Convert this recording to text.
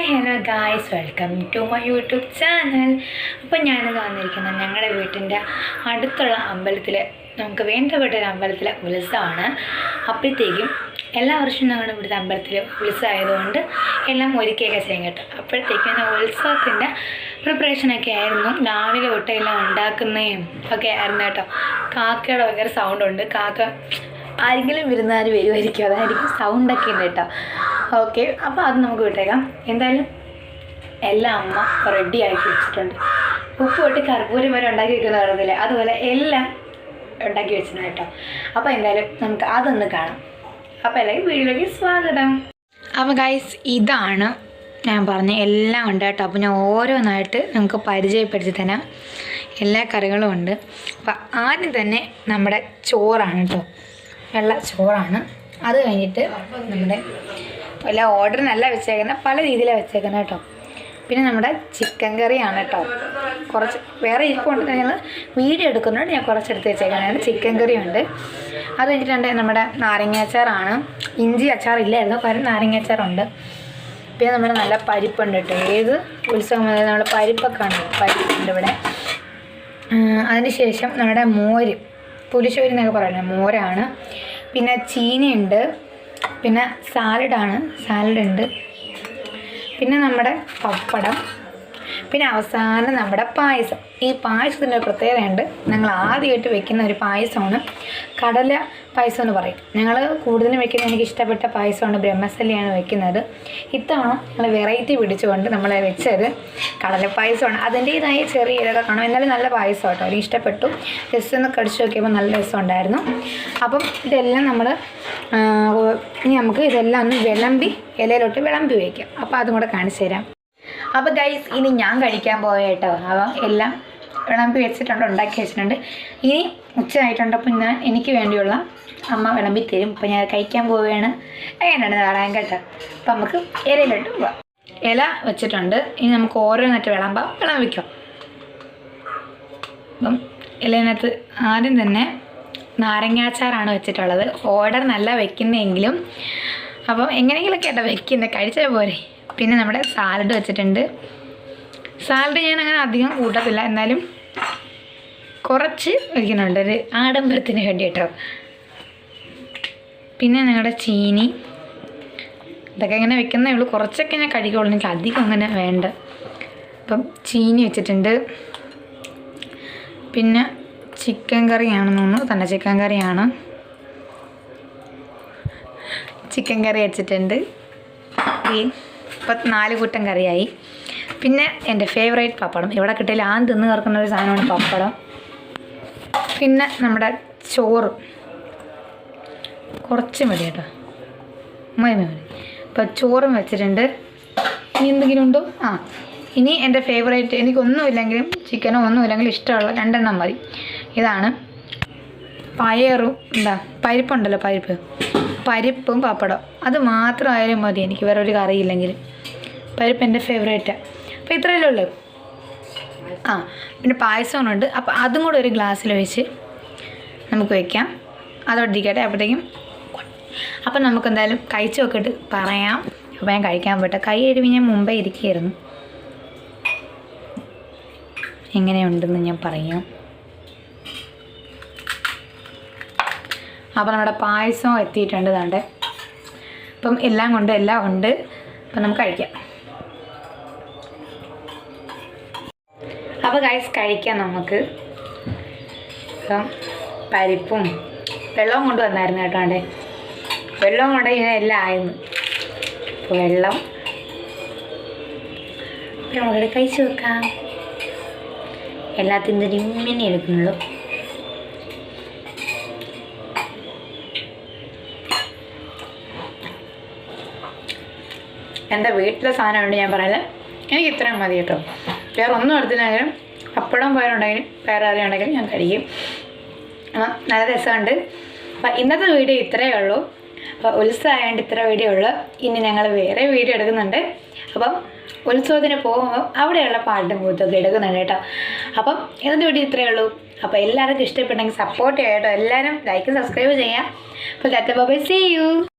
Hi hello guys welcome to my YouTube channel അപ്പോൾ ഞാനിന്ന് വന്നിരിക്കുന്നത് ഞങ്ങളുടെ വീട്ടിന്റെ അടുത്തുള്ള അമ്പലത്തിൽ നമുക്ക് വേണ്ടപ്പെട്ട ഒരു അമ്പലത്തിലെ ഉത്സവമാണ് അപ്പോഴത്തേക്കും എല്ലാ വർഷവും ഞങ്ങളുടെ ഇവിടുത്തെ അമ്പലത്തിൽ ഉത്സവമായതുകൊണ്ട് എല്ലാം ഒരുക്കിയൊക്കെ ചെയ്യും കേട്ടോ. അപ്പോഴത്തേക്കും ഉത്സവത്തിന്റെ പ്രിപ്പറേഷനൊക്കെ ആയിരുന്നു. രാവിലെ തൊട്ട് ഉണ്ടാക്കുന്നതും ഒക്കെ ആയിരുന്നു കേട്ടോ. കാക്കയുടെ ഭയങ്കര സൗണ്ടുണ്ട് കാക്ക ആരെങ്കിലും വിരുന്നുകാർ വരുമായിരിക്കും അതായിരിക്കും സൗണ്ടൊക്കെ ഉണ്ട് കേട്ടോ. ഓക്കെ അപ്പോൾ അത് നമുക്ക് വിട്ടേക്കാം. എന്തായാലും എല്ലാം അമ്മ റെഡി ആക്കി വെച്ചിട്ടുണ്ട്. ഉപ്പ് തൊട്ട് കർപ്പൂരം വരെ ഉണ്ടാക്കി വെക്കുന്ന പറഞ്ഞില്ലേ അതുപോലെ എല്ലാം ഉണ്ടാക്കി വെച്ചിട്ടുണ്ട് കേട്ടോ. അപ്പോൾ എന്തായാലും നമുക്ക് അതൊന്ന് കാണാം. അപ്പോൾ എല്ലാവരും വീഡിയോയിലേക്ക് സ്വാഗതം. അപ്പോൾ ഗൈസ് ഇതാണ് ഞാൻ പറഞ്ഞ എല്ലാം ഉണ്ട് കേട്ടോ. അപ്പോൾ ഞാൻ ഓരോന്നായിട്ട് നമുക്ക് പരിചയപ്പെടുത്തി തരാം. എല്ലാ കറികളും ഉണ്ട്. അപ്പോൾ ആദ്യം തന്നെ നമ്മുടെ ചോറാണ് കേട്ടോ. വെള്ള ചോറാണ്. അത് കഴിഞ്ഞിട്ട് നമ്മുടെ എല്ലാ ഓർഡറിനല്ല വെച്ചേക്കുന്നത് പല രീതിയിലാണ് വെച്ചേക്കുന്നത് കേട്ടോ. പിന്നെ നമ്മുടെ ചിക്കൻ കറിയാണ് കേട്ടോ. കുറച്ച് വേറെ ഇരിപ്പുണ്ട്. ഞങ്ങൾ വീഡിയോ എടുക്കുന്നുണ്ട് ഞാൻ കുറച്ച് എടുത്ത് വെച്ചേക്കുന്നതാണ് ചിക്കൻ കറിയുണ്ട് അത് കഴിഞ്ഞിട്ടുണ്ട് നമ്മുടെ നാരങ്ങ അച്ചാറാണ്. ഇഞ്ചി അച്ചാർ ഇല്ലായിരുന്നു പകരം നാരങ്ങ അച്ചാറുണ്ട്. പിന്നെ നമ്മുടെ നല്ല പരിപ്പുണ്ട് കേട്ടോ. ഏത് ഉത്സവം നമ്മൾ പരിപ്പൊക്കെ ഉണ്ട് പരിപ്പുണ്ട് ഇവിടെ. അതിന് ശേഷം നമ്മുടെ മോര്. പുലിശ്ശേരി എന്നൊക്കെ പറയുന്നത് മോരാണ്. പിന്നെ ചീനിയുണ്ട് പിന്നെ സാലഡാണ് സാലഡുണ്ട്. പിന്നെ നമ്മുടെ പപ്പടം. പിന്നെ അവസാനം നമ്മുടെ പായസം. ഈ പായസത്തിന്റെ ഒരു പ്രത്യേകതയുണ്ട് ഞങ്ങൾ ആദ്യമായിട്ട് വെക്കുന്ന ഒരു പായസമാണ് കടല പായസം എന്ന് പറയും. ഞങ്ങൾ കൂടുതലും വെക്കുന്ന എനിക്ക് ഇഷ്ടപ്പെട്ട പായസമാണ് ബ്രഹ്മസല്ലിയാണ് വെക്കുന്നത്. ഇത്തവണ ഞങ്ങൾ വെറൈറ്റി പിടിച്ചുകൊണ്ട് നമ്മൾ വെച്ചത് കടല പായസമാണ്. അതിന്റേതായ ചെറിയ ഇതൊക്കെ കാണും. എന്നാലും നല്ല പായസം കേട്ടോ. എനിക്ക് ഇഷ്ടപ്പെട്ടു. ജസ്റ്റ് ഒന്ന് കടിച്ചു നോക്കിയപ്പോൾ നല്ല രസമുണ്ടായിരുന്നു അപ്പം ഇതെല്ലാം നമ്മൾ ഇനി നമുക്ക് ഇതെല്ലാം ഒന്ന് വിളമ്പി ഇലയിലോട്ട് വിളമ്പി വയ്ക്കാം. അപ്പോൾ അതും കൂടെ കാണിച്ചു തരാം. അപ്പോൾ ഗൈസ് ഇനി ഞാൻ കഴിക്കാൻ പോയ കേട്ടോ. അപ്പം എല്ലാം വിളമ്പി വെച്ചിട്ടുണ്ട് ഉണ്ടാക്കി വെച്ചിട്ടുണ്ട്. ഇനി ഉച്ചയായിട്ടുണ്ട് അപ്പം ഞാൻ എനിക്ക് വേണ്ടിയുള്ള അമ്മ വിളമ്പി തരും. അപ്പം ഞാൻ കഴിക്കാൻ പോവുകയാണ് എങ്ങനെയാണ് നാളാൻ കേട്ടോ. അപ്പം നമുക്ക് ഇലയിലോട്ട് പോവാം. ഇല വെച്ചിട്ടുണ്ട്. ഇനി നമുക്ക് ഓരോന്നിട്ട് വിളമ്പാം. വിളമ്പിക്കാം അപ്പം ഇലയിനകത്ത് ആദ്യം തന്നെ നാരങ്ങാച്ചാറാണ് വെച്ചിട്ടുള്ളത്. ഓർഡർ നല്ല വെക്കുന്നതെങ്കിലും അപ്പം എങ്ങനെയെങ്കിലൊക്കെ കേട്ടോ വെക്കുന്നത് കഴിച്ചാൽ പോരെ. പിന്നെ നമ്മുടെ സാലഡ് വെച്ചിട്ടുണ്ട്. സാലഡ് ഞാൻ അങ്ങനെ അധികം കൂട്ടത്തില്ല. എന്നാലും കുറച്ച് വയ്ക്കുന്നുണ്ട് ഒരു ആഡംബരത്തിന് വേണ്ടി കേട്ടോ പിന്നെ ഞങ്ങളുടെ ചീനി. ഇതൊക്കെ ഇങ്ങനെ വെക്കുന്നേ ഉള്ളൂ. കുറച്ചൊക്കെ ഞാൻ കഴിക്കുള്ളൂ. എനിക്ക് അധികം അങ്ങനെ വേണ്ട. അപ്പം ചീനി വെച്ചിട്ടുണ്ട്. പിന്നെ ചിക്കൻ കറിയാണെന്ന് തോന്നുന്നു. തന്നെ ചിക്കൻ കറിയാണ്. ചിക്കൻ കറി വെച്ചിട്ടുണ്ട്. ഇപ്പം നാല് കൂട്ടം കറിയായി. പിന്നെ എന്റെ ഫേവറേറ്റ് പപ്പടം. ഇവിടെ കിട്ടിയാൽ ആദ്യം തിന്ന് കറക്കുന്ന ഒരു സാധനമാണ് പപ്പടം. പിന്നെ നമ്മുടെ ചോറ്. കുറച്ച് മതി കേട്ടോ. മതി മതി അപ്പോൾ ചോറും വെച്ചിട്ടുണ്ട്. ഇനി എന്തെങ്കിലും ഉണ്ടോ? ആ. ഇനി എന്റെ ഫേവറേറ്റ് എനിക്കൊന്നുമില്ലെങ്കിലും ചിക്കനോ ഒന്നുമില്ലെങ്കിലും ഇഷ്ടമുള്ള രണ്ടെണ്ണം മതി. ഇതാണ്. പയറും എന്താ പരിപ്പുണ്ടല്ലോ പരിപ്പ്. പരിപ്പും പപ്പടം അത് മാത്രമായാലും മതി. എനിക്ക് വേറെ ഒരു കറിയില്ലെങ്കിൽ പരിപ്പ് എന്റെ ഫേവറേറ്റാണ് അപ്പോൾ ഇത്രയല്ലേ ഉള്ളൂ. ആ പിന്നെ പായസമുണ്ട് അപ്പോൾ അതും കൂടെ ഒരു ഗ്ലാസ്സിൽ വെച്ച് നമുക്ക് വയ്ക്കാം അതോടെ ഇരിക്കട്ടെ അപ്പോഴത്തേക്കും അപ്പം നമുക്ക് എന്തായാലും കഴിച്ച് നോക്കിയിട്ട് പറയാം. അപ്പോൾ ഞാൻ കഴിക്കാൻ പറ്റാം കൈ എഴുതി ഞാൻ മുമ്പേ ഇരിക്കുകയായിരുന്നു. എങ്ങനെയുണ്ടെന്ന് ഞാൻ പറയാം. അപ്പോൾ നമ്മുടെ പായസം എത്തിയിട്ടുണ്ട് താണ്ട് അപ്പം എല്ലാം കൊണ്ട് എല്ലാം ഉണ്ട്. അപ്പം നമുക്ക് കഴിക്കാം. അപ്പോൾ ഗൈസ് കഴിക്കാം നമുക്ക്. അപ്പം പരിപ്പും വെള്ളവും കൊണ്ട് വന്നായിരുന്നു കേട്ടോ അവിടെ വെള്ളവും കൊണ്ട് ഇങ്ങനെ എല്ലാം ആയിരുന്നു. അപ്പോൾ വെള്ളം. നമുക്കിവിടെ കഴിച്ച് വെക്കാം എല്ലാത്തിന്റെ ഇങ്ങനെ എടുക്കുന്നുള്ളൂ. എന്റെ വീട്ടിലെ സാധനമുണ്ട് ഞാൻ പറയുന്നത്. എനിക്ക് ഇത്രയും മതി കേട്ടോ. വേറെ ഒന്നും എടുത്തില്ലെങ്കിലും പപ്പടം വേറെ അറിയുണ്ടെങ്കിലും ഞാൻ കഴിക്കും. നല്ല രസമുണ്ട്. അപ്പം ഇന്നത്തെ വീഡിയോ ഇത്രയേ ഉള്ളൂ. അപ്പോൾ ഉത്സവമായതുകൊണ്ട് ഇത്ര വീഡിയോ ഉള്ളു. ഇനി ഞങ്ങൾ വേറെ വീഡിയോ എടുക്കുന്നുണ്ട്. അപ്പം ഉത്സവത്തിന് പോകുമ്പോൾ അവിടെയുള്ള പാട്ടും കൂത്തൊക്കെ എടുക്കുന്നുണ്ട് കേട്ടോ. അപ്പം ഇന്നത്തെ വീഡിയോ ഇത്രയേ ഉള്ളൂ. അപ്പോൾ എല്ലാവർക്കും ഇഷ്ടപ്പെട്ടെങ്കിൽ സപ്പോർട്ട് ചെയ്യാം കേട്ടോ. എല്ലാവരും ലൈക്ക് സബ്സ്ക്രൈബ് ചെയ്യാം അപ്പോൾ ടാറ്റ ബൈ സീ യു